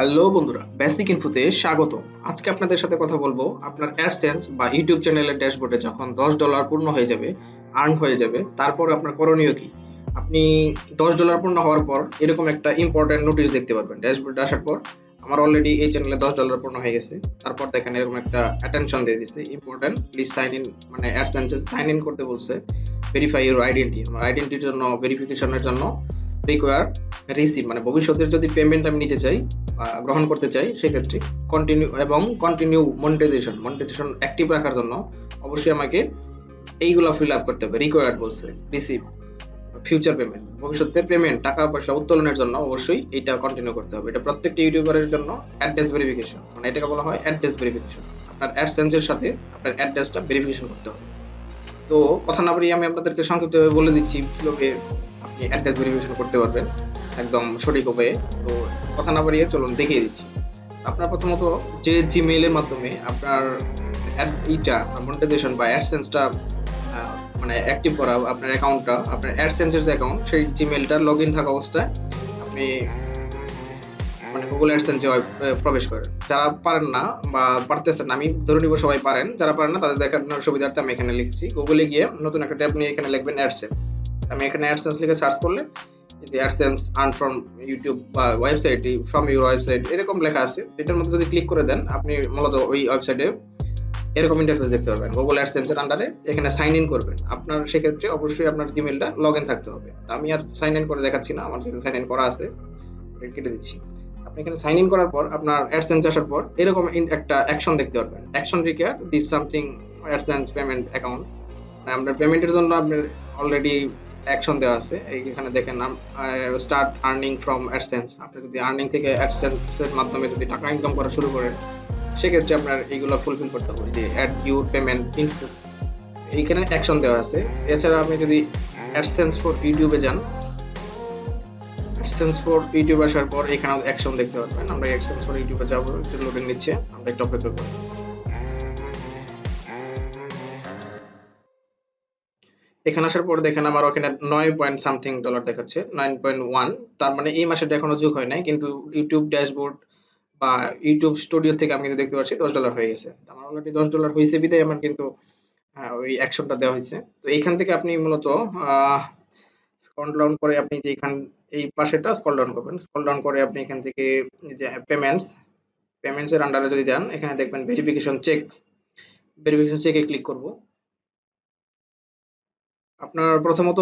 Hello বন্ধুরা basic ইনফোতে স্বাগত আজকে আপনাদের সাথে কথা বলব আপনার অ্যাডসেন্স বা ইউটিউব চ্যানেলের ড্যাশবোর্ডে যখন দশ ডলার পূর্ণ হয়ে যাবে আর্ন হয়ে যাবে, তারপর আপনার করণীয় কি? আপনি দশ ডলার পূর্ণ হওয়ার পর এরকম একটা ইম্পর্টেন্ট নোটিশ দেখতে পারবেন। ড্যাশবোর্ডে আসার পর আমার অলরেডি এই চ্যানেলে দশ ডলার পূর্ণ হয়ে গেছে। তারপর দেখেন এরকম একটা অ্যাটেনশন দিয়ে দিচ্ছে ইম্পর্টেন্ট প্লিজ সাইন ইন মানে অ্যাডসেন্সে সাইন ইন করতে বলছে। ভেরিফাই ইউর আইডেন্টি আমার আইডেন্টিটির জন্য ভেরিফিকেশনের জন্য। রিকোয়ার রিসিভ মানে ভবিষ্যতের যদি পেমেন্ট আমি নিতে চাই গ্রহণ করতে চাই, সেক্ষেত্রে কন্টিনিউ এবং কন্টিনিউ মনিটাইজেশন মনিটাইজেশন অ্যাক্টিভ রাখার জন্য অবশ্যই আমাকে এইগুলো ফিল আপ করতে হবে। রিকোয়ার্ড বলছে রিসিভ ফিউচার পেমেন্ট ভবিষ্যতের পেমেন্ট টাকা পয়সা উত্তোলনের জন্য অবশ্যই এটা কন্টিনিউ করতে হবে। এটা প্রত্যেকটি ইউটিউবারের জন্য অ্যাড্রেস ভেরিফিকেশন মানে এটাকে বলা হয় অ্যাড্রেস ভেরিফিকেশন আপনার অ্যাডসেন্সের সাথে আপনার অ্যাড্রেসটা ভেরিফিকেশন করতে হবে। তো কথা না বাড়িয়ে আমি আপনাদেরকে সংক্ষিপ্তভাবে বলে দিচ্ছি, কীভাবে আপনি অ্যাড্রেস ভেরিফিকেশন করতে পারবেন, একদম সঠিক উপায়ে। তো কথা না বাড়িয়ে চলুন, দেখিয়ে দিচ্ছি। আপনার প্রথমত যে জিমেইলের মাধ্যমে আপনার ad- এইটা মনিটাইজেশন বা অ্যাডসেন্সটা মানে অ্যাক্টিভ করা আপনার অ্যাকাউন্টটা আপনার অ্যাডসেন্সের যে অ্যাকাউন্ট সেই জিমেইলটা লগ ইন থাকা অবস্থায় আপনি মানে গুগল অ্যাডসেন্সে প্রবেশ করেন। যারা পারেন না বা পারতেছেন আমি ধরে নিব সবাই পারেন। যারা পারেন না, তাদের দেখানোর সুবিধার্থে আমি এখানে লিখছি। গুগলে গিয়ে নতুন একটা ট্যাব নিয়ে এখানে লিখবেন অ্যাডসেন্স আমি এখানে অ্যাডসেন্স লিখে সার্চ করলে অ্যাডসেন্স আর্ন ফ্রম ইউটিউব বা ওয়েবসাইট ফ্রম ইউর ওয়েবসাইট এরকম লেখা আছে। এটার মধ্যে যদি ক্লিক করে দেন, আপনি মূলত ওই ওয়েবসাইটে এরকম ইন্টারফেস দেখতে পারবেন। গুগল অ্যাডসেন্সের আন্ডারে এখানে সাইন ইন করবেন। আপনার সেক্ষেত্রে অবশ্যই আপনার জিমেলটা লগ ইন থাকতে হবে। আমি আর সাইন ইন করে দেখাচ্ছি না, আমার যেহেতু সাইন ইন করা আছে। কেটে দিচ্ছি। আপনি এখানে সাইন ইন করার পর, আপনার অ্যাডসেন্স আসার পর, এরকম একটা অ্যাকশন দেখতে পারবেন। Action require this something AdSense payment account আপনার পেমেন্টের জন্য আপনার অলরেডি অ্যাকশন দেওয়া আছে। এখানে দেখেন স্টার্ট আর্নিং ফ্রম অ্যাডসেন্স আপনি যদি আর্নিং থেকে অ্যাডসেন্সের মাধ্যমে যদি টাকা ইনকাম করা শুরু করেন, সেক্ষেত্রে আপনার এইগুলো ফুলফিল করতে হবে। যে অ্যাড ইউর পেমেন্ট ইনফো এইখানে অ্যাকশন দেওয়া আছে। এছাড়া আপনি যদি অ্যাডসেন্স ফর ইউটিউবে যান অ্যাডসেন্স ফর ইউটিউব আসার পর এখানে অ্যাকশন দেখতে পারবেন। আমরা অ্যাডসেন্স ফর ইউটিউবে যাব, একটু লোডিং নিচ্ছে, আমরা একটু অপেক্ষা করি এখানে আসার পর দেখেন আমার ওখানে নয় পয়েন্ট সামথিং ডলার দেখাচ্ছে নাইন পয়েন্ট ওয়ান তার মানে এই মাসের এখনও যোগ হয় নাই, কিন্তু ইউটিউব ড্যাশবোর্ড বা ইউটিউব স্টুডিও থেকে আমি কিন্তু দেখতে পাচ্ছি দশ ডলার হয়ে গেছে। আমার অলরেডি দশ ডলার হয়েছে বিদায় আমার কিন্তু ওই অ্যাকশনটা দেওয়া হয়েছে। তো এইখান থেকে আপনি মূলত স্কল ডাউন করে আপনি যে এখান, এই পাশেটা স্কল ডাউন করবেন। স্কল ডাউন করে আপনি এখান থেকে যে পেমেন্টস পেমেন্টস এর আন্ডারে যদি দেন এখানে দেখবেন ভেরিফিকেশন চেক ভেরিফিকেশন চেকে ক্লিক করব। আপনার প্রথমত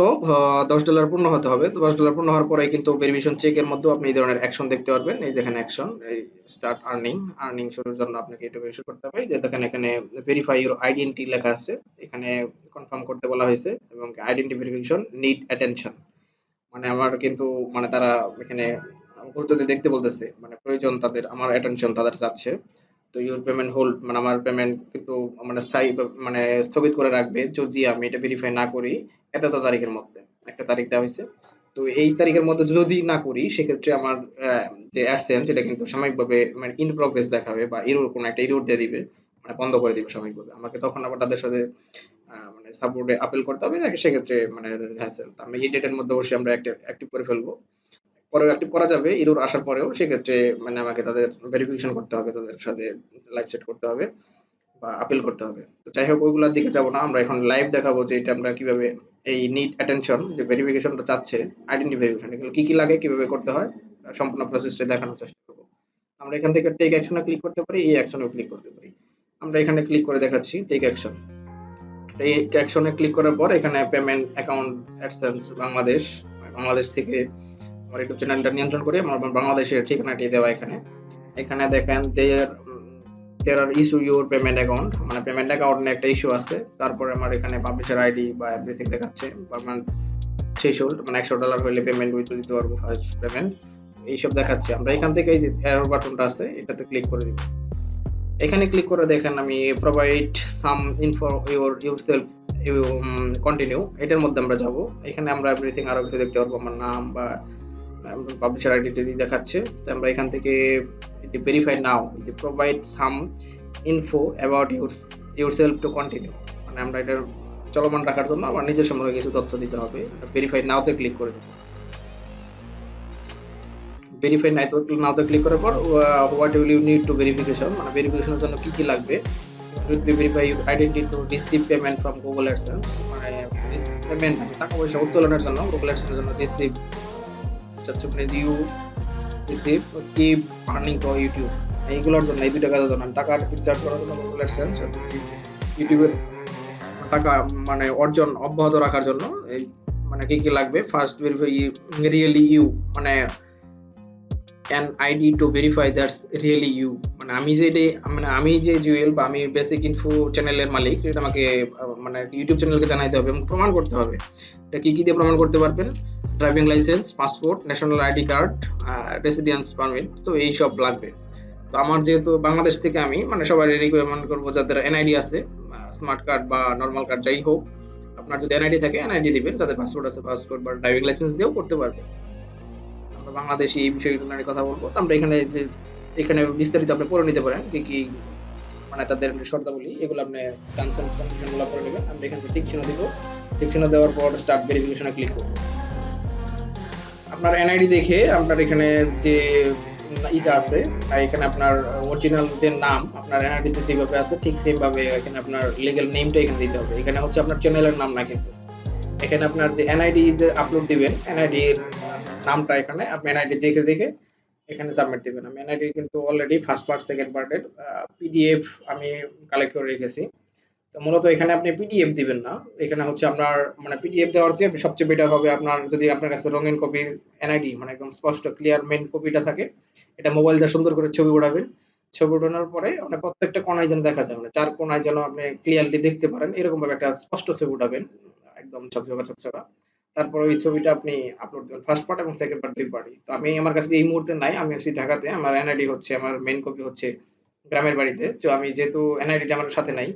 দশ ডলার পূর্ণ হতে হবে। দশ ডলার পূর্ণ হওয়ার পরে কিন্তু ভেরিফিকেশন চেকের মধ্যে আপনি এই ধরনের অ্যাকশন দেখতে পারবেন। এই দেখেন অ্যাকশন এই স্টার্ট আর্নিং আর্নিং শুরুর জন্য আপনাকে এটা বেশি করতে হবে। যে দেখেন এখানে ভেরিফাই ইউর আইডেন্টি লেখা আছে। এখানে কনফার্ম করতে বলা হয়েছে এবং আইডেন্টি ভেরিফিকেশন নিড অ্যাটেনশন মানে আমার কিন্তু মানে তারা এখানে গুরুত্ব দিয়ে দেখতে বলতেছে মানে প্রয়োজন তাদের, আমার অ্যাটেনশন তাদের চাচ্ছে। তো ইউর পেমেন্ট হোল্ড মানে আমার পেমেন্ট কিন্তু মানে স্থায়ী মানে স্থগিত করে রাখবে যদি আমি এটা ভেরিফাই না করি এত এত তারিখের মধ্যে, একটা তারিখ দেওয়া হয়েছে। তো এই তারিখের মধ্যে যদি না করি, সেক্ষেত্রে আমার যে অ্যাডসেন্স এটা কিন্তু সাময়িকভাবে মানে ইন প্রগ্রেস দেখাবে বা ইরোর কোনো একটা ইরোর দিয়ে দিবে মানে বন্ধ করে দিবে সাময়িকভাবে। আমাকে তখন আবার তাদের সাথে মানে সাপোর্টে আপিল করতে হবে নাকি সেক্ষেত্রে মানে হ্যাসেল আমি এই ডেটের মধ্যে অবশ্যই আমরা অ্যাক্টিভ করে ফেলব। পরে অ্যাক্টিভ করা যাবে, ইরোর আসার পরেও, সেক্ষেত্রে মানে আমাকে তাদের ভেরিফিকেশন করতে হবে, তাদের সাথে লাইভ চ্যাট করতে হবে বা আপিল করতে হবে। তো যাই হোক, ওইগুলোর দিকে যাব না, আমরা এখন লাইভ দেখাবো যে এটা আমরা কীভাবে এই নিড অ্যাটেনশন যে ভেরিফিকেশনটা চাচ্ছে আইডেন্টি ভেরিফিকেশন এগুলো কি কি লাগে, কীভাবে করতে হয় সম্পূর্ণ প্রসেসটা দেখানোর চেষ্টা করব। আমরা এখান থেকে টেক অ্যাকশনে ক্লিক করতে পারি, এই অ্যাকশনে ক্লিক করতে পারি। আমরা এখানে ক্লিক করে দেখাচ্ছি টেক অ্যাকশন টেক অ্যাকশনে ক্লিক করার পর এখানে payment account AdSense Bangladesh Bangladesh থেকে আমার ইউটিউব চ্যানেলটা নিয়ন্ত্রণ করে, আমার বাংলাদেশের ঠিকানাটি দেওয়া এখানে। এখানে দেখেন there there are issue your payment account মানে পেমেন্ট অ্যাকাউন্ট একটা ইস্যু আছে। তারপরে আমার এখানে পাবলিশার আইডি বা এভরিথিং দেখাচ্ছে। পারমানেন্ট থ্রেশহোল্ড মানে একশো ডলার হলে পেমেন্ট উইথ দিতে পারব ফার্স্ট পেমেন্ট এইসব দেখাচ্ছে আমরা। এখান থেকে এই যে এরর বাটনটা আছে, এটাতে ক্লিক করে দিব। এখানে ক্লিক করে দেখেন আমি provide some info your yourself continue এটার মধ্যে আমরা যাব। এখানে আমরা এভরিথিং আরও কিছু দেখতে পারব। আমার নাম বা পাবলিশার আইডি টেডি দেখাচ্ছে। তো আমরা এখান থেকে যে ভেরিফাই নাও যে provide some info about your yourself to continue মানে আমরা এটা চলমান রাখার জন্য আমার নিজের সম্পর্কে কিছু তথ্য দিতে হবে। ভেরিফাই নাওতে ক্লিক করে দেবো। ভেরিফাই নাই তো নাওতে ক্লিক করার পর what will you need to verification মানে ভেরিফিকেশনের জন্য কি কি লাগবে? Will be verify your identity to receive payment from Google AdSense মানে পেমেন্ট টাকা পয়সা উত্তোলনের জন্য গুগল অ্যাডসেন্সের জন্য রিসিভ মানে you receive tip earning for YouTube. এইগুলোর জন্য, এই দুইটা কাজের জন্য। টাকা রিচার্জ করার জন্য গুগল অ্যাডসেন্স ইউটিউবের টাকা মানে অর্জন অব্যাহত রাখার জন্য এই মানে কি কি লাগবে? ফার্স্ট ভেরিফাই রিয়েলি ইউ মানে an ID to verify that's really you মানে আমি যে মানে আমি যে জুয়েল বা আমি বেসিক ইনফো চ্যানেলের মালিক, এটা আমাকে মানে ইউটিউব চ্যানেলকে জানাইতে হবে এবং প্রমাণ করতে হবে। এটা কি কি দিয়ে প্রমাণ করতে পারবেন? Driving licence passport national ID card residence permit তো এই সব লাগবে। তো আমার যেহেতু বাংলাদেশ থেকে আমি মানে সবাই রিকোয়ারমেন্ট করব যাদের এনআইডি আছে স্মার্ট কার্ড বা নর্মাল কার্ড যাই হোক, আপনার যদি এনআইডি থাকে এনআইডি দিবেন, যাদের পাসপোর্ট আছে পাসপোর্ট বা ড্রাইভিং লাইসেন্স দিয়েও করতে পারবে আমরা বাংলাদেশি এই বিষয়গুলো নিয়ে কথা বলব। তো আমরা এখানে যে বিস্তারিত আপনি পড়ে নিতে পারেন, কি কি মানে তাদের শর্তাবলী, এগুলো আপনি টার্মস এন্ড কন্ডিশনগুলো পড়ে নেবেন। আমরা এখানে টিক চিহ্ন দিব। টিক চিহ্ন দেওয়ার পর স্টার্ট ভেরিফিকেশনে ক্লিক করব। আপনার এনআইডি দেখে আপনার এখানে যে ইটা আছে এখানে আপনার অরিজিনাল যে নাম, আপনার এনআইডিতে যেভাবে আছে, ঠিক সেইভাবে এখানে আপনার লিগ্যাল নেমটা এখানে দিতে হবে। এখানে হচ্ছে আপনার চ্যানেলের নাম না কিন্তু। এখানে আপনার যে এনআইডি যে আপলোড দিবেন এনআইডি নামটা এখানে, আপনি এনআইডি দেখে দেখে এখানে সাবমিট দিবেন আমি। এনআইডি কিন্তু অলরেডি ফার্স্ট পার্ট সেকেন্ড পার্টের পিডিএফ আমি কালেক্ট করে রেখেছি। তো মূলত এখানে আপনি পিডিএফ দিবেন না। এখানে হচ্ছে আপনার মানে পিডিএফ দেওয়ার চেয়ে সবচেয়ে বেটার হবে আপনার যদি আপনার কাছে রঙিন কপি এনআইডি মানে একদম স্পষ্ট ক্লিয়ার মেন কপিটা থাকে, এটা মোবাইল দিয়ে সুন্দর করে ছবি উঠাবেন। ছবি ওঠানোর পরে মানে প্রত্যেকটা কোনায় যেন দেখা যায় মানে চার কোনায় যেন আপনি ক্লিয়ারলি দেখতে পারেন এরকম ভাবে একটা স্পষ্ট ছবি উঠাবেন। একদম চকচকা চকচকা তারপর ওই ছবিটা আপনি আপলোড দেবেন ফার্স্ট পার্ট এবং সেকেন্ড পার্ট দুই পার্টই তো আমি আমার কাছে এই মুহূর্তে নাই, আমি আছি ঢাকাতে, আমার এনআইডি হচ্ছে, আমার মেন কপি হচ্ছে গ্রামের বাড়িতে। তো আমি যেহেতু এনআইডিটা আমার সাথে নাই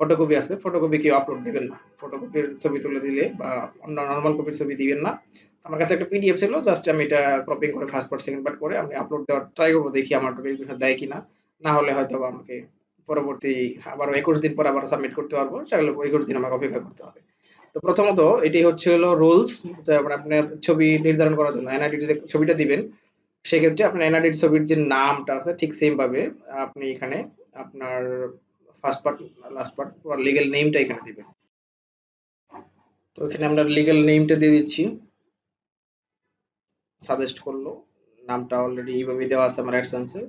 ফটোকপি আছে ফটোকপি কেউ আপলোড দিবেন না। ফটোকপির ছবি তুলে দিলে বা অন্য নর্মাল কপির ছবি দিবেন না। আমার কাছে একটা পিডিএফ ছিল জাস্ট আমি এটা ক্রপিং করে ফার্স্ট পার্ট সেকেন্ড পার্ট করে আমি আপলোড দেওয়ার ট্রাই করব, দেখি আমার ভেরিফিকেশন দেয় কিনা। না হলে হয়তো আমাকে পরবর্তী আবার একুশ দিন পর আবার সাবমিট করতে পারব সেগুলো একুশ দিন আমাকে অপেক্ষা করতে হবে। তো প্রথমত এটি হচ্ছে হলো রুলস আপনার ছবি নির্ধারণ করার জন্য এনআইডি যে ছবিটা দিবেন, সেক্ষেত্রে আপনার এনআইডি ছবির যে নামটা আছে ঠিক সেম ভাবে আপনি এখানে আপনার first part last part legal নেমটা এখানে দিবেন। তো এখানে আমরা লিগ্যাল নেমটা দিয়ে দিচ্ছি। সাজেস্ট করল, নামটা অলরেডি এইভাবে দেওয়া আছে আমার অ্যাডসেন্সে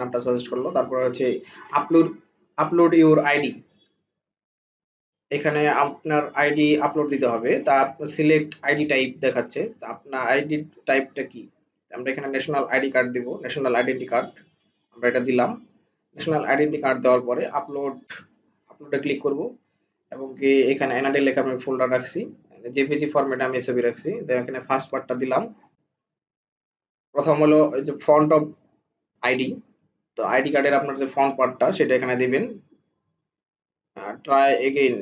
নামটা সাজেস্ট করল, তারপর হচ্ছে আপলোড আপলোড ইউর আইডি এখানে আপনার আইডি আপলোড দিতে হবে। তা সিলেক্ট আইডি টাইপ দেখাচ্ছে। তা আপনার আইডি টাইপটা কি? আমরা এখানে ন্যাশনাল আইডি কার্ড দিব ন্যাশনাল আইডেন্টি কার্ড আমরা এটা দিলাম। ন্যাশনাল আইডেন্টি কার্ড দেওয়ার পরে আপলোড আপলোডে ক্লিক করব। এবং কি এখানে এনআইডি লেখা আমি ফোল্ডার রাখছি। জেপিজি ফরম্যাটে আমি এসবি রাখছি। এখানে ফার্স্ট পার্টটা দিলাম। প্রথম হলো এই যে ফন্ট অফ আইডি তো আইডি কার্ডের আপনার যে ফন্ট পার্টটা সেটা এখানে দিবেন। Try again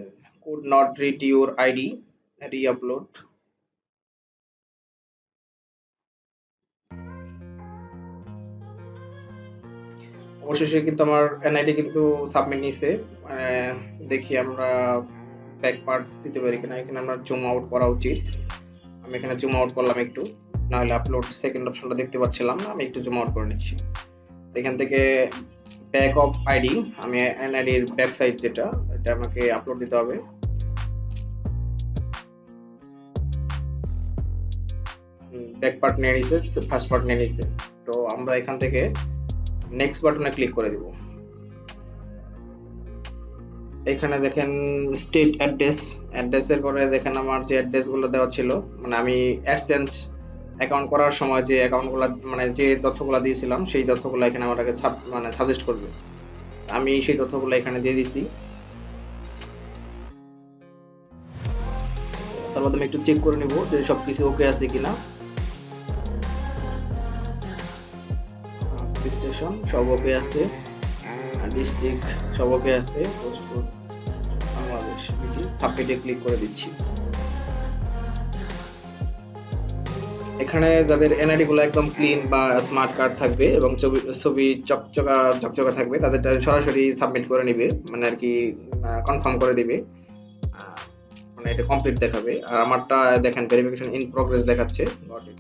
could not read your id re-upload. অবশেষে কিন্তু আমার এনআইডি কিন্তু সাবমিট নিছে। দেখি আমরা ব্যাক পার্ট দিতে পারি কিনা। এখানে আমরা জুম আউট করা উচিত। আমি এখানে জুম আউট করলাম একটু। নাহলে আপলোড সেকেন্ড অপশনটা দেখতে পাচ্ছিলাম না। আমি একটু জুম আউট করে নিচ্ছি। তো এখান থেকে ব্যাক অফ আইডি আমি এনআইডির ব্যাক সাইড যেটা, এটা আমাকে আপলোড দিতে হবে। ব্যাক নিয়ে নিছে ফার্স্ট পার্ট নিয়ে নিছে তো আমরা এখান থেকে নেক্সট বাটনে ক্লিক করে দিব। এখানে দেখেন স্টেট অ্যাড্রেস অ্যাড্রেসের পরে দেখেন আমার যে অ্যাড্রেসগুলো দেওয়া ছিল মানে আমি অ্যাডসেন্স অ্যাকাউন্ট করার সময় যে অ্যাকাউন্টগুলো মানে যে তথ্যগুলো দিয়েছিলাম, সেই তথ্যগুলো এখানে আমাকে সাব- মানে সাজেস্ট করবে। আমি সেই তথ্যগুলো এখানে দিয়ে দিছি। তারপর আমি একটু চেক করে নিব যে সবকিছু ওকে আছে কিনা। স্টেশন সব ওকে আছে ডিস্ট্রিক্ট সব ওকে আছে বাংলাদেশ ক্লিক করে দিচ্ছি। এখানে যাদের এনআইডি গুলো একদম ক্লিন বা স্মার্ট কার্ড থাকবে এবং ছবি ছবি চকচকা চকচকা থাকবে, তাদেরটা সরাসরি সাবমিট করে নিবে মানে আর কি কনফার্ম করে দিবে। মানে এটা কমপ্লিট দেখাবে। আর আমারটা দেখেন ভেরিফিকেশন ইন প্রোগ্রেস দেখাচ্ছে।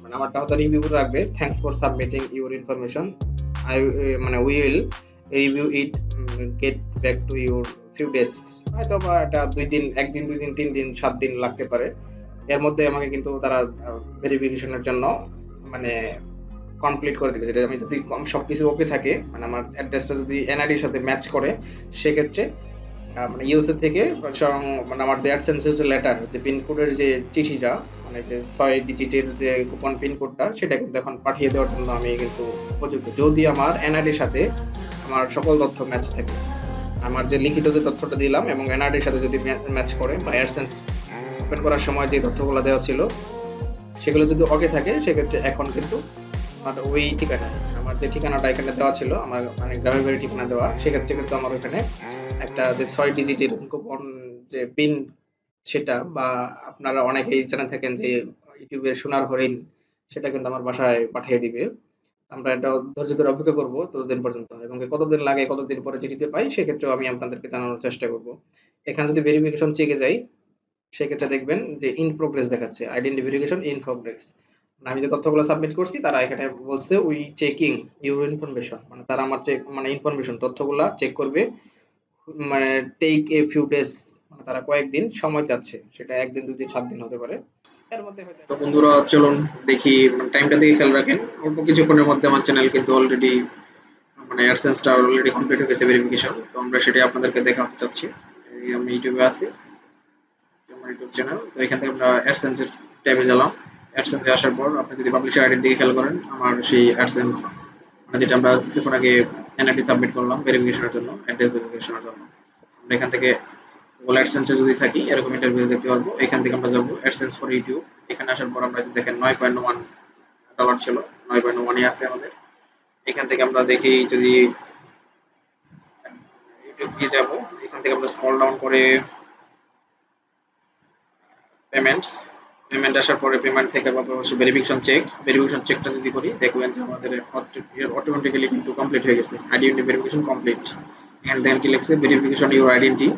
মানে আমারটা হয়তো রিভিউ রাখবে। Thanks for submitting your information I মানে we will review it get back to your few days হয়তো বা এটা দুই দিন, একদিন, দুই দিন, তিন দিন, সাত দিন লাগতে পারে। এর মধ্যে আমাকে কিন্তু তারা ভেরিফিকেশনের জন্য মানে কমপ্লিট করে দিবে। যেটা আমি যদি সব কিছু ওকে থাকে মানে আমার অ্যাড্রেসটা যদি এনআইডির সাথে ম্যাচ করে, সেক্ষেত্রে মানে ইউএসএ থেকে, স্বয়ং মানে আমার যে অ্যাডসেন্স হচ্ছে লেটার যে পিনকোডের যে চিঠিটা মানে যে ছয় ডিজিটের যে কুপন পিনকোডটা সেটা কিন্তু এখন পাঠিয়ে দেওয়ার জন্য আমি কিন্তু উপযুক্ত। যদি আমার এনআইডির সাথে আমার সকল তথ্য ম্যাচ থাকে, আমার যে লিখিত যে তথ্যটা দিলাম এবং এনআরডির সাথে যদি ম্যাচ করে বা অ্যাডসেন্স ওপেন করার সময় যে তথ্যগুলো দেওয়া ছিল, সেগুলো যদি ওকে থাকে, সেক্ষেত্রে এখন কিন্তু আমার ওই ঠিকানা আমার যে ঠিকানাটা এখানে দেওয়া ছিল, আমার মানে গ্রামের বাড়ি ঠিকানা দেওয়া, সেক্ষেত্রে কিন্তু আমার ওখানে একটা যে ছয় ডিজিটের কুপন যে পিন সেটা বা আপনারা অনেকেই জেনে থাকেন যে ইউটিউবের সোনার হরিণ, সেটা কিন্তু আমার বাসায় পাঠিয়ে দিবে। আমরা এটা ধৈর্য ধরে অপেক্ষা করব ততদিন পর্যন্ত এবং কতদিন লাগে, কতদিন পরে চিঠিতে পাই, সেক্ষেত্রেও আমি আপনাদেরকে জানানোর চেষ্টা করব। এখানে যদি ভেরিফিকেশন চেকে যাই, সেক্ষেত্রে দেখবেন যে ইন প্রোগ্রেস দেখাচ্ছে আইডেন্টি ভেরিফিকেশন ইন প্রোগ্রেস আমি যে তথ্যগুলো সাবমিট করছি, তারা এখানে বলছে উই চেকিং ইউর ইনফরমেশন মানে তারা আমার চেক মানে ইনফরমেশন তথ্যগুলা চেক করবে। মানে টেক এ ফিউ ডেজ মানে তারা কয়েকদিন সময় চাচ্ছে, সেটা একদিন দুই দিন সাত দিন হতে পারে। এর মধ্যে হয়তো বন্ধুরা, চলুন দেখি টাইমটা দিকে খেয়াল রাখেন। অল্প কিছুক্ষণের মধ্যে আমার চ্যানেল কিন্তু অলরেডি মানে অ্যাডসেন্সটা অলরেডি কমপ্লিট হয়ে গেছে ভেরিফিকেশন তো আমরা সেটাই আপনাদেরকে দেখাতে চাচ্ছি। আমি ইউটিউবে আছি আমার ইউটিউব চ্যানেল তো এখান থেকে আমরা অ্যাডসেন্সের ট্যাবে গেলাম। অ্যাডসেন্সে আসার পর আপনি যদি পাবলিশার আইডির দিকে খেয়াল করেন, আমার সেই অ্যাডসেন্স মানে যেটা আমরা কিছুক্ষণ আগে এনআইডি সাবমিট করলাম ভেরিফিকেশনের জন্য অ্যাড্রেস ভেরিফিকেশনের জন্য। আমরা এখান থেকে গুগল অ্যাডসেন্সে যদি থাকি, এরকম ইন্টারভিউ দেখতে পারব। এখান থেকে আমরা যাব অ্যাডসেন্স ফর ইউটিউব এখানে আসার পর আমরা দেখেন নয় পয়েন্ট ওয়ান ডলার ছিল, নয় পয়েন্ট ওয়ানই আছে আমাদের। এখান থেকে আমরা দেখি যদি ইউটিউব দিয়ে যাব, এখান থেকে আমরা স্ক্রল ডাউন করে পেমেন্টস পেমেন্ট আসার পরে পেমেন্ট থেকে আবার হচ্ছে ভেরিফিকেশন চেক ভেরিফিকেশন চেকটা যদি করি, দেখবেন যে আমাদের অটোমেটিক্যালি কিন্তু কমপ্লিট হয়ে গেছে। Identity verification complete and then কি লিখছে? Verification your identity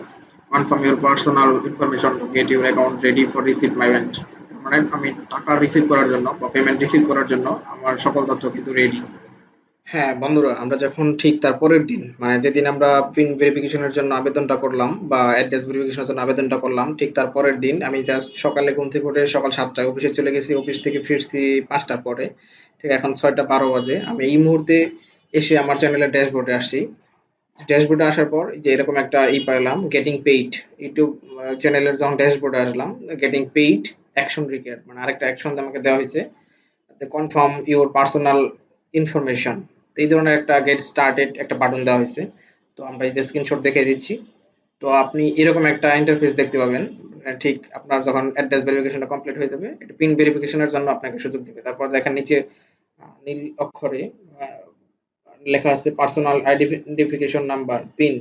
confirm your personal information to get your account ready for receive payment মানে আমি টাকা রিসিভ করার জন্য বা পেমেন্ট রিসিভ করার জন্য আমার সকল তথ্য কিন্তু রেডি হ্যাঁ বন্ধুরা, আমরা যখন ঠিক তার পরের দিন মানে যেদিন আমরা পিন ভেরিফিকেশনের জন্য আবেদনটা করলাম বা অ্যাড্রেস ভেরিফিকেশনের জন্য আবেদনটা করলাম, ঠিক তার পরের দিন আমি জাস্ট সকালে ঘুম থেকে উঠে সকাল সাতটায় অফিসে চলে গেছি অফিস থেকে ফিরছি পাঁচটার পরে, ঠিক এখন ছয়টা বারো বাজে। আমি এই মুহূর্তে এসে আমার চ্যানেলের ড্যাশবোর্ডে আসছি। ড্যাশবোর্ডে আসার পর যে এরকম একটা ই পাইলাম গেটিং পেইড ইউটিউব চ্যানেলের যখন ড্যাশবোর্ডে আসলাম গেটিং পেইড অ্যাকশন রিকোয়ার্ড মানে আরেকটা অ্যাকশন আমাকে দেওয়া হয়েছে। কনফার্ম ইউর পার্সোনাল ইনফরমেশন তো এই ধরনের একটা গেট স্টার্টেড একটা বাটন দেওয়া হয়েছে। তো আমরা এই যে স্ক্রিনশট দেখে দিচ্ছি। তো আপনি এরকম একটা ইন্টারফেস দেখতে পাবেন। মানে ঠিক আপনার যখন অ্যাড্রেস ভেরিফিকেশনটা কমপ্লিট হয়ে যাবে, এটা পিন ভেরিফিকেশনের জন্য আপনাকে সুযোগ দেবে। তারপর দেখেন নিচে নীল অক্ষরে লেখা আছে পার্সোনাল আইডেন্টিফিকেশন নাম্বার পিন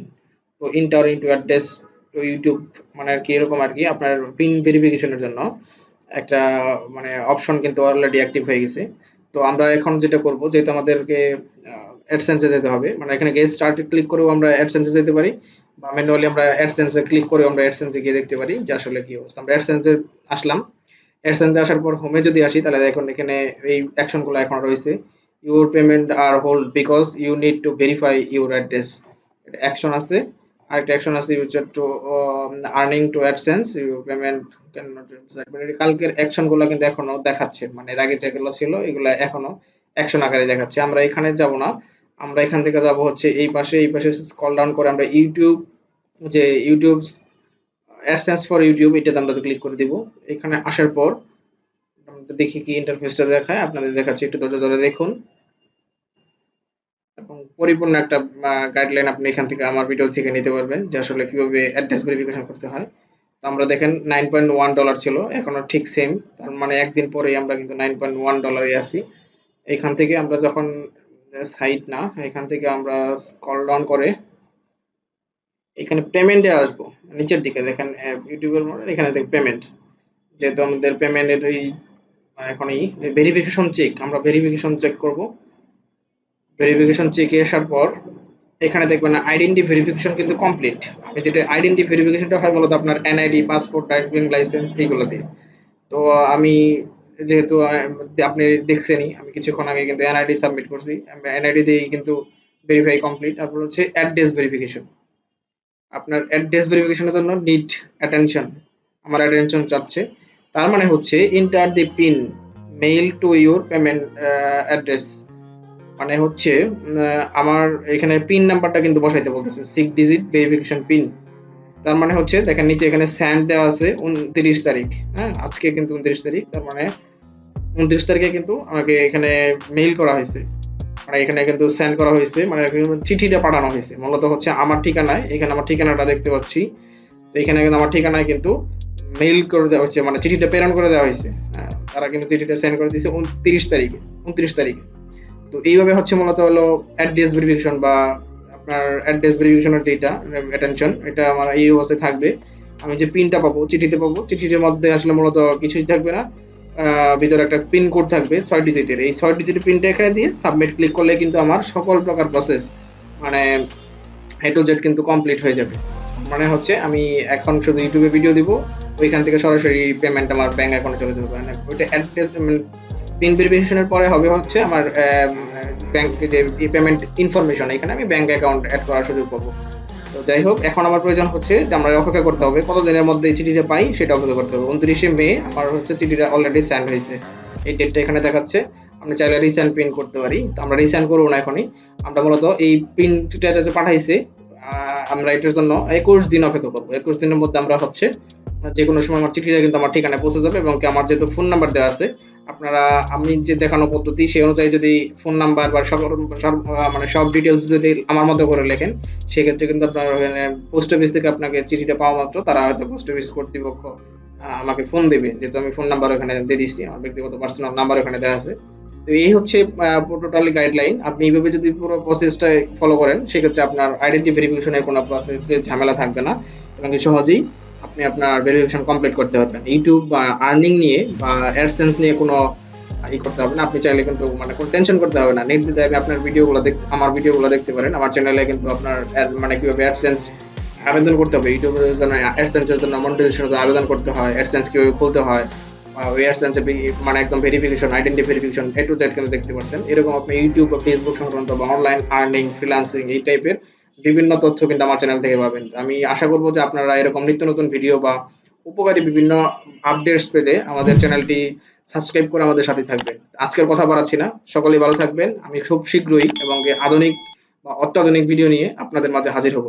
তো ইন্টার ইন্টু অ্যাড্রেস তো ইউটিউব মানে আর কি এরকম আর কি আপনার পিন ভেরিফিকেশনের জন্য একটা মানে অপশন কিন্তু অলরেডি অ্যাক্টিভ হয়ে গেছে। তো আমরা এখন যেটা করব, যেহেতু আমাদেরকে অ্যাডসেন্সে যেতে হবে মানে এখানে গেট স্টার্টে ক্লিক করেও আমরা অ্যাডসেন্সে যেতে পারি, বা ম্যানুয়ালি আমরা অ্যাডসেন্সে ক্লিক করে আমরা অ্যাডসেন্সে গিয়ে দেখতে পারি যে আসলে কি অবস্থা। আমরা অ্যাডসেন্সে আসলাম অ্যাডসেন্সে আসার পর হোমে যদি আসি, তাহলে দেখুন এখানে এই অ্যাকশনগুলো এখন রয়েছে। Your payment are hold because you need to verify your address action আছে, আরেকটা অ্যাকশন আছে user to earning to AdSense your payment can not কালকের অ্যাকশনগুলো কিন্তু এখনও দেখাচ্ছে। মানে এর আগে যেগুলো ছিল, এগুলো এখনও অ্যাকশন আকারে দেখাচ্ছে। আমরা এখানে যাব না। আমরা এখান থেকে যাব হচ্ছে এই পাশে এই পাশে স্ক্রল ডাউন করে আমরা ইউটিউব যে ইউটিউব অ্যাডসেন্স ফর ইউটিউব এটাতে আমরা ক্লিক করে দিব। এখানে আসার পর আমরা দেখি কি ইন্টারফেসটা দেখায়। আপনাদের দেখাচ্ছি, একটু ধৈর্য ধরে দেখুন। এবং পরিপূর্ণ একটা গাইডলাইন আপনি এখান থেকে আমার ভিডিও থেকে নিতে পারবেন, যে আসলে কীভাবে অ্যাড্রেস ভেরিফিকেশন করতে হয়। আমরা দেখেন নাইন পয়েন্ট ওয়ান ডলার ছিল, এখনও ঠিক সেম তার মানে একদিন পরেই আমরা কিন্তু নাইন পয়েন্ট ওয়ান ডলারে আছি। এখান থেকে আমরা যখন সাইট না, এখান থেকে আমরা স্কল ডাউন করে এখানে পেমেন্টে আসব। নিচের দিকে দেখেন ইউটিউবের মধ্যে এখানে দেখ পেমেন্ট যেহেতু আমাদের পেমেন্টের এই মানে এখন এই ভেরিফিকেশন চেক আমরা ভেরিফিকেশন চেক করব। ভেরিফিকেশন চেকে আসার পর এখানে দেখবেন আইডেন্টি ভেরিফিকেশন কিন্তু কমপ্লিট যেটা আইডেন্টি ভেরিফিকেশনটা হয় মূলত আপনার এনআইডি পাসপোর্ট ড্রাইভিং লাইসেন্স এইগুলো দিয়ে তো আমি যেহেতু আপনি দেখছেনই, আমি কিছুক্ষণ আগে কিন্তু এনআইডি সাবমিট করছি। এনআইডি দিয়েই কিন্তু ভেরিফাই কমপ্লিট তারপর হচ্ছে অ্যাড্রেস ভেরিফিকেশন আপনার অ্যাড্রেস ভেরিফিকেশনের জন্য নিড অ্যাটেনশন আমার অ্যাটেনশন চাচ্ছে। তার মানে হচ্ছে enter the PIN mail to your payment address মানে হচ্ছে আমার এখানে পিন নাম্বারটা কিন্তু বসাইতে বলতেছে সিক্স ডিজিট ভেরিফিকেশন পিন তার মানে হচ্ছে দেখেন নিচে এখানে স্যান্ড দেওয়া আছে উনত্রিশ তারিখ হ্যাঁ? আজকে কিন্তু উনত্রিশ তারিখ তার মানে উনত্রিশ তারিখে কিন্তু আমাকে এখানে মেইল করা হয়েছে। মানে এখানে কিন্তু সেন্ড করা হয়েছে মানে চিঠিটা পাঠানো হয়েছে। মূলত হচ্ছে আমার ঠিকানায় এখানে আমার ঠিকানাটা দেখতে পাচ্ছি। তো এখানে কিন্তু আমার ঠিকানায় কিন্তু মেইল করে দেওয়া হচ্ছে মানে চিঠিটা প্রেরণ করে দেওয়া হয়েছে। হ্যাঁ, তারা কিন্তু চিঠিটা সেন্ড করে দিয়েছে উনত্রিশ তারিখে উনত্রিশ তারিখে। তো এইভাবে হচ্ছে মূলত হলো অ্যাড্রেস ভেরিফিকেশন বা আপনার অ্যাড্রেস ভেরিফিকেশনের যেটা অ্যাটেনশন এটা আমার এই অবস্থায় থাকবে। আমি যে পিনটা পাবো, চিঠিতে পাবো, চিঠির মধ্যে আসলে মূলত কিছুই থাকবে না। ভিতরে একটা পিন কোড থাকবে, ছয় ডিজিটের এই ছয় ডিজিটের পিনটা এখানে দিয়ে সাবমিট ক্লিক করলে কিন্তু আমার সকল প্রকার প্রসেস মানে এ টু জেড কিন্তু কমপ্লিট হয়ে যাবে। মানে হচ্ছে আমি এখন শুধু ইউটিউবে ভিডিও দিব, ওইখান থেকে সরাসরি পেমেন্ট আমার ব্যাঙ্ক অ্যাকাউন্টে চলে যাবে। মানে ওইটা অ্যাড্রেস পিন ভেরিফিকেশনের পরে হবে হচ্ছে আমার ব্যাংক যে পেমেন্ট ইনফরমেশন এখানে আমি ব্যাংক অ্যাকাউন্ট অ্যাড করার সুযোগ পাবো। তো যাই হোক, এখন আমার প্রয়োজন হচ্ছে যে আমরা অপেক্ষা করতে হবে কত দিনের মধ্যে এই চিঠিটা পাই সেটা অপেক্ষা করতে হবে। উনত্রিশে মে আমার হচ্ছে চিঠিটা অলরেডি সেন্ড হয়েছে। এই ডেটটা এখানে দেখাচ্ছে। আমরা চাইলে রিসেন্ট প্রিন্ট করতে পারি। তো আমরা রিসেন্ট করব না এখনই। আমরা মূলত এই প্রিন্টটা যে পাঠাইছে আমরা এটার জন্য একুশ দিন অপেক্ষা করব। একুশ দিনের মধ্যে আমরা হচ্ছে যে কোনো সময় আমার চিঠিটা কিন্তু আমার ঠিকানায় পৌঁছে যাবে এবং আমার যেহেতু ফোন নাম্বার দেওয়া আছে, আপনারা, আমি যে দেখানো পদ্ধতি সেই অনুযায়ী যদি ফোন নাম্বার বা সব- মানে সব ডিটেলস যদি আমার মতো করে লেখেন, সেক্ষেত্রে কিন্তু আপনার পোস্ট অফিস থেকে আপনাকে চিঠিটা পাওয়া মাত্র, তারা হয়তো পোস্ট অফিস কর্তৃপক্ষ আমাকে ফোন দেবে, যেহেতু আমি ফোন নাম্বার ওখানে দিয়ে দিচ্ছি আমার ব্যক্তিগত পার্সোনাল নাম্বার ওখানে দেওয়া আছে। তো এই হচ্ছে টোটালি গাইডলাইন আপনি এইভাবে যদি পুরো প্রসেসটা ফলো করেন, সেক্ষেত্রে আপনার আইডেন্টি ভেরিফিকেশনের কোনো প্রসেসে ঝামেলা থাকবে না, এবং সহজেই আপনি আপনার ভেরিফিকেশন কমপ্লিট করতে পারবেন। ইউটিউব বা আর্নিং নিয়ে বা অ্যাডসেন্স নিয়ে কোনো ই করতে হবে না। আপনি চাইলে কিন্তু মানে কোনো টেনশন করতে হবে না। নির্দিষ্ট টাইমে আপনার ভিডিওগুলো দেখ, আমার ভিডিওগুলো দেখতে পারেন। আমার চ্যানেলে কিন্তু আপনার মানে কীভাবে অ্যাডসেন্স আবেদন করতে হবে। ইউটিউবের জন্য অ্যাডসেন্সের জন্য মনিটাইজেশনের জন্য আবেদন করতে হয়। অ্যাডসেন্স কীভাবে খুলতে হয় ওই মানে একদম verification identity verification A to Z কিন্তু দেখতে পাচ্ছেন। এরকম আপনি ইউটিউব বা ফেসবুক সংক্রান্ত বা অনলাইন আর্নিং ফ্রিলান্সিং এই টাইপের বিভিন্ন তথ্য কিন্তু আমার চ্যানেল থেকে পাবেন। আমি আশা করব যে আপনারা এরকম নিত্য নতুন ভিডিও বা উপকারী বিভিন্ন আপডেটস পেতে আমাদের চ্যানেলটি সাবস্ক্রাইব করে আমাদের সাথে থাকবেন। আজকের কথা বাড়াচ্ছি না। সকলেই ভালো থাকবেন। আমি খুব শীঘ্রই এবং আধুনিক বা অত্যাধুনিক ভিডিও নিয়ে আপনাদের মাঝে হাজির হব।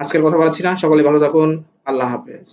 আজকের কথা বাড়াচ্ছি না। সকলে ভালো থাকুন। আল্লাহ হাফেজ।